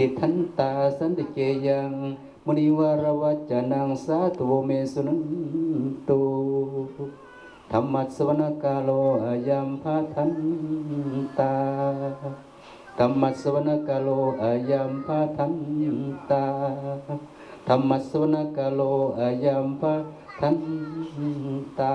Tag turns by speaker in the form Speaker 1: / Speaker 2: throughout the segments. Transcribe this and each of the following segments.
Speaker 1: ติทันตาสันติเกยังมุนิวรวัจจนังสาธุเมสุนันตุธรรมัสวนกาโลอายัมภาทันตาธรรมัสวนกาโลอายัมภาทันตาธรรมัสวนกาโลอายัมภาทันตา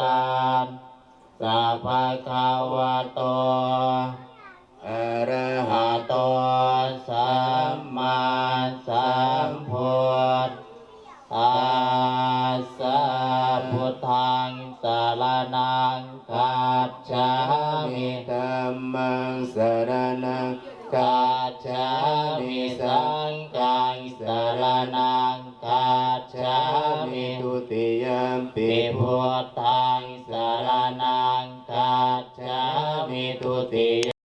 Speaker 2: ตัสสะภะคะวะโต
Speaker 1: อะระหะ
Speaker 2: โตสัมมาสัมพุทธัสสะพุทธังสารนังคัจฉามิ
Speaker 1: ธัมมังสรณัง
Speaker 2: กาชามิสังกังสารนังกาชามิ
Speaker 1: ทุติยมปิ
Speaker 2: พุทธังสารนัง